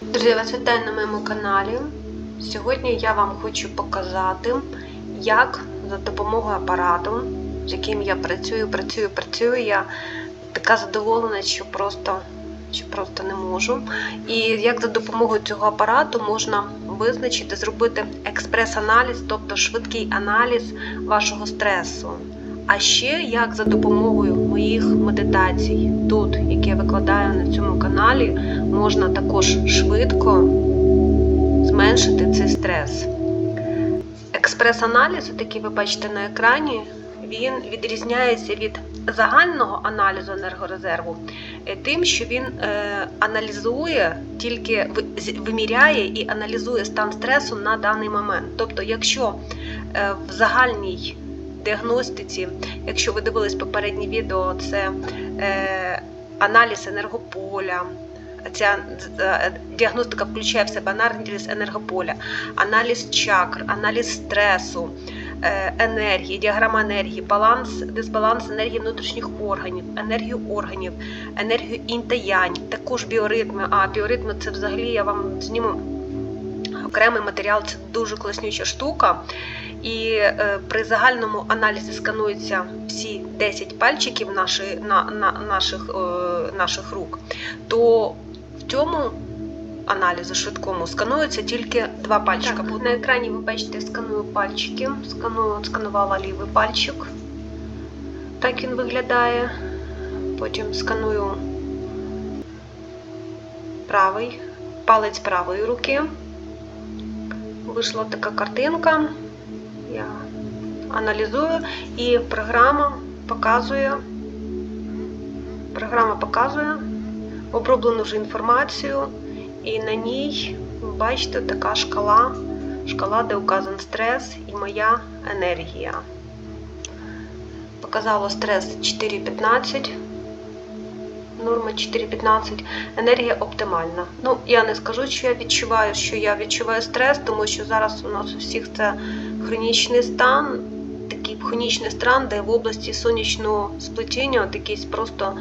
Друзі, вас вітаю на моєму каналі. Сьогодні я вам хочу показати, як за допомогою апарату, з яким я працюю, працюю, працюю, я така задоволена, що просто, що просто не можу. І як за допомогою цього апарату можна визначити, зробити експрес-аналіз, тобто швидкий аналіз вашого стресу. А ще як за допомогою моїх медитацій, тут, які я викладаю на цьому каналі, можна також швидко зменшити цей стрес. Експрес-аналіз, який ви бачите на екрані, він відрізняється від загального аналізу енергорезерву е, тим, що він е, аналізує, тільки виміряє і аналізує стан стресу на даний момент. Тобто, якщо е, в загальній діагностиці, якщо ви дивились попереднє відео, це е, аналіз енергополя. Ця е, діагностика включає в себе аналіз енергополя, аналіз чакр, аналіз стресу, е, енергії, діаграма енергії, баланс, дисбаланс енергії внутрішніх органів, енергію органів, енергію інь та янь, також біоритми. А біоритми це взагалі я вам зніму окремий матеріал, це дуже класнюча штука. І е, при загальному аналізі скануються всі 10 пальчиків нашої, на, на, наших, е, наших рук, то в цьому аналізу швидкому сканується тільки два пальчика. Так, на екрані ви бачите, сканую пальчики. Сканую, сканувала лівий пальчик. Так він виглядає. Потім сканую правий, палець правої руки. Вийшла така картинка. Я аналізую і програма показує. Програма показує оброблену вже інформацію, і на ній бачите така шкала, шкала, де указан стрес і моя енергія. Показало стрес 4,15. Норма 4,15. Енергія оптимальна. Ну, я не скажу, що я відчуваю, що я відчуваю стрес, тому що зараз у нас у всіх це хронічний стан, такий хронічний стан, де в області сонячного сплетіння от якийсь просто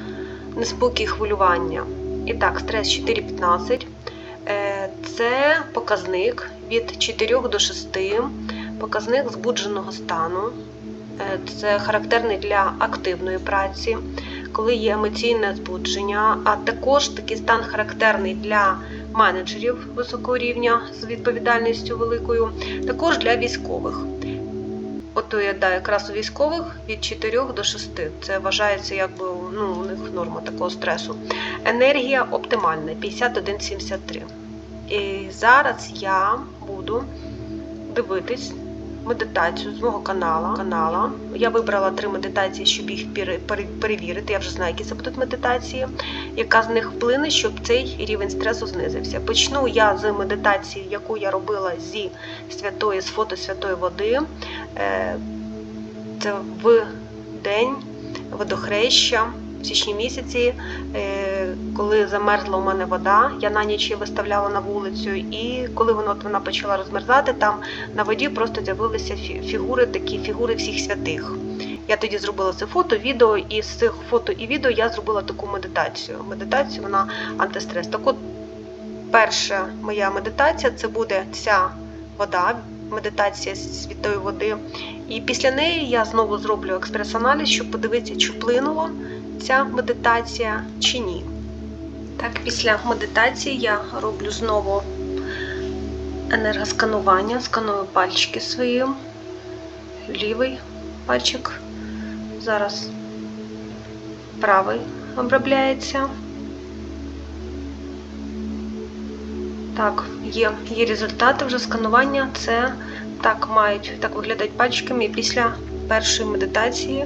неспокій хвилювання. І так, стрес 4,15. Е, Це показник від 4 до 6, показник збудженого стану. Е, Це характерний для активної праці, коли є емоційне збудження, а також такий стан характерний для менеджерів високого рівня з відповідальністю великою, також для військових. Ото я да, якраз у військових від 4 до 6. Це вважається якби ну, у них норма такого стресу. Енергія оптимальна 51,73. І зараз я буду дивитись медитацію з мого канала. канала. Я вибрала три медитації, щоб їх пере- пере- перевірити. Я вже знаю, які це будуть медитації, яка з них вплине, щоб цей рівень стресу знизився. Почну я з медитації, яку я робила зі святої, з фото святої води. Е, Це в день водохреща. Січні місяці, е, коли замерзла у мене вода, я на ніч її виставляла на вулицю, і коли вона, от вона почала розмерзати, там на воді просто з'явилися фігури, такі фігури всіх святих. Я тоді зробила це фото, відео, і з цих фото і відео я зробила таку медитацію. Медитацію вона антистрес. Так от, перша моя медитація це буде ця вода, медитація святої води. І після неї я знову зроблю експрес-аналіз, щоб подивитися, чи вплинула ця медитація чи ні. Так, після медитації я роблю знову енергосканування, сканую пальчики свої, лівий пальчик. Зараз правий обробляється. Так, є, є результати вже сканування. Це так мають так виглядають пальчиками після першої медитації,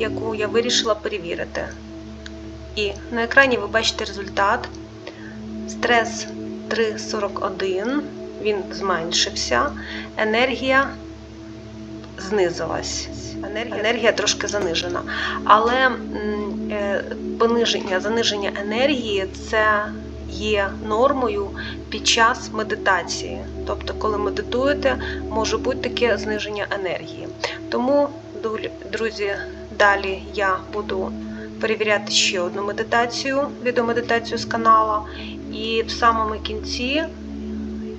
яку я вирішила перевірити. І на екрані ви бачите результат. Стрес 3,41, він зменшився, енергія знизилась. Енергія, енергія трошки занижена. Але е, пониження, заниження енергії це є нормою під час медитації. Тобто, коли медитуєте, може бути таке зниження енергії. Тому, друзі, далі я буду перевіряти ще одну медитацію, відеомедитацію з канала. І в самому кінці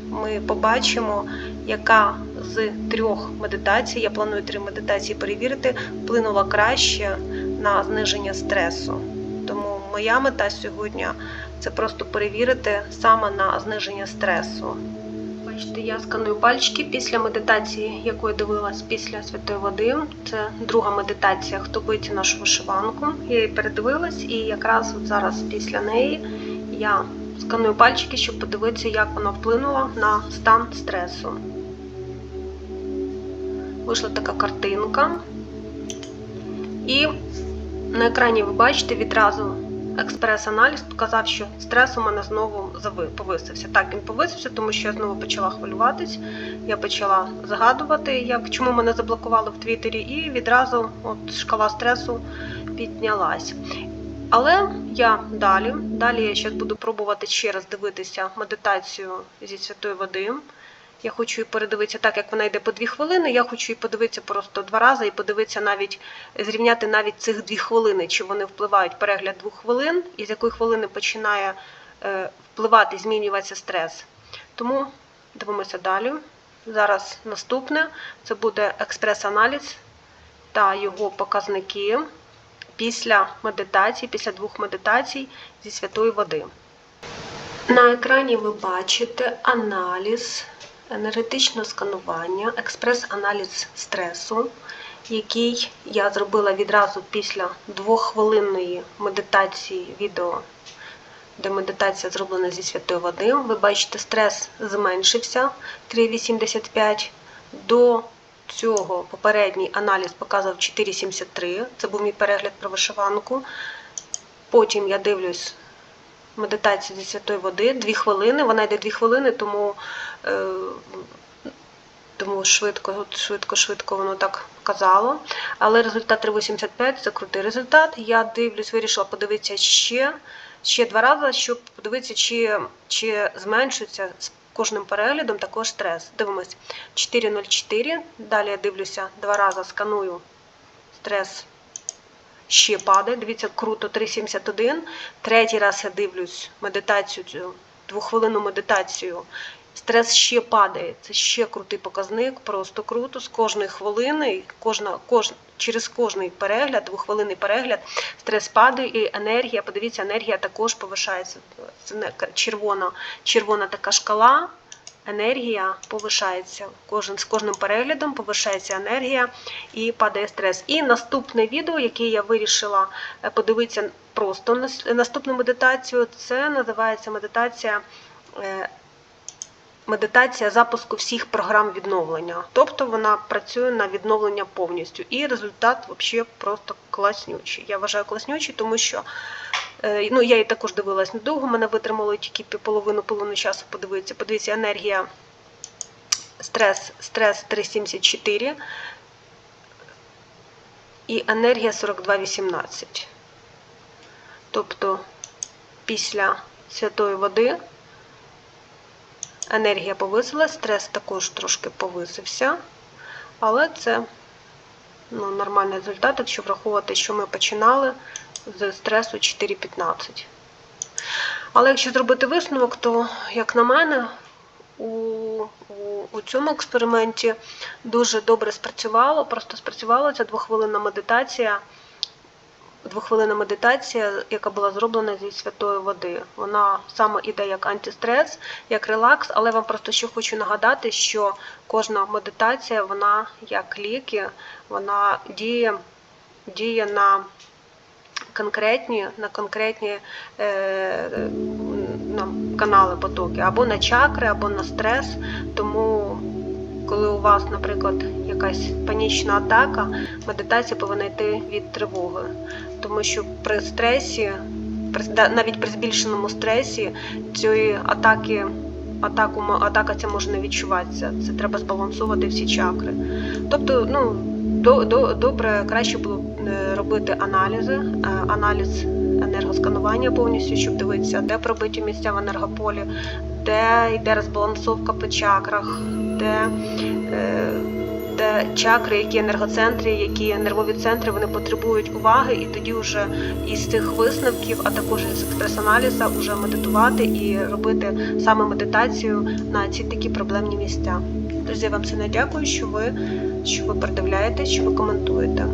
ми побачимо, яка з трьох медитацій, я планую три медитації перевірити, вплинула краще на зниження стресу. Тому моя мета сьогодні це просто перевірити саме на зниження стресу. Бачите, я сканую пальчики після медитації, яку я дивилась після святої води. Це друга медитація, хто боїться нашу вишиванку. Я її передивилась, і якраз от зараз після неї я сканую пальчики, щоб подивитися, як вона вплинула на стан стресу. Вийшла така картинка. І на екрані ви бачите відразу експрес-аналіз показав, що стрес у мене знову повисився. Так, він повисився, тому що я знову почала хвилюватись. Я почала згадувати, як чому мене заблокували в Твіттері, і відразу от шкала стресу піднялась. Але я далі, далі я зараз буду пробувати ще раз дивитися медитацію зі святої води. Я хочу її передивитися так, як вона йде по дві хвилини. Я хочу її подивитися просто два рази і подивитися навіть, зрівняти навіть цих дві хвилини, чи вони впливають перегляд двох хвилин, і з якої хвилини починає е, впливати, змінюватися стрес. Тому дивимося далі. Зараз наступне це буде експрес-аналіз та його показники після медитації, після двох медитацій зі святої води. На екрані ви бачите аналіз енергетичного сканування, експрес-аналіз стресу, який я зробила відразу після двоххвилинної медитації відео, де медитація зроблена зі святої води. Ви бачите, стрес зменшився 3,85 до цього попередній аналіз показував 4,73. Це був мій перегляд про вишиванку. Потім я дивлюсь медитацію зі святої води, 2 хвилини. Вона йде 2 хвилини, тому, е, тому швидко, швидко, швидко воно так казало. Але результат 3,85 це крутий результат. Я дивлюсь, вирішила подивитися ще, ще два рази, щоб подивитися, чи, чи зменшується з кожним переглядом також стрес. Дивимось 4,04. Далі я дивлюся два рази, сканую стрес ще падає. Дивіться, круто, 3,71. Третій раз я дивлюсь медитацію, цю двохвилинну медитацію. Стрес ще падає. Це ще крутий показник, просто круто. З кожної хвилини, кожна, кож, через кожний перегляд, двохвилинний перегляд, стрес падає і енергія. Подивіться, енергія також повишається. Це червона, червона така шкала. Енергія повишається. Кожен, з кожним переглядом повишається енергія і падає стрес. І наступне відео, яке я вирішила е, подивитися просто наступну медитацію, це називається медитація. е, Медитація запуску всіх програм відновлення. Тобто вона працює на відновлення повністю. І результат взагалі просто класнючий. Я вважаю класнючий, тому що Ну, я її також дивилась недовго, мене витримало тільки половину половину часу подивитися. Подивіться, енергія стрес, стрес 3,74 і енергія 42,18. Тобто після святої води енергія повисилась, стрес також трошки повисився, але це ну, нормальний результат, якщо враховувати, що ми починали з стресу 4,15. Але якщо зробити висновок, то, як на мене, у, у, у цьому експерименті дуже добре спрацювало, просто спрацювала ця двохвилинна медитація. Двохвилинна медитація, яка була зроблена зі святої води. Вона саме іде як антистрес, як релакс, але вам просто ще хочу нагадати, що кожна медитація, вона як ліки, вона діє, діє на конкретні, на конкретні е, на канали потоки, або на чакри, або на стрес. Тому, коли у вас, наприклад, якась панічна атака, медитація повинна йти від тривоги. Тому що при стресі, при- навіть при збільшеному стресі, цієї атаки. Атаку, атака ця може не відчуватися. Це треба збалансувати всі чакри. Тобто, ну, до, до, добре, краще було б, робити аналізи, е, аналіз енергосканування повністю, щоб дивитися, де пробиті місця в енергополі, де йде розбалансовка по чакрах, де е, де чакри, які енергоцентри, які нервові центри, вони потребують уваги, і тоді вже із цих висновків, а також із експрес-аналіза, вже медитувати і робити саме медитацію на ці такі проблемні місця. Друзі, я вам сильно дякую, що ви, що ви передивляєте, що ви коментуєте.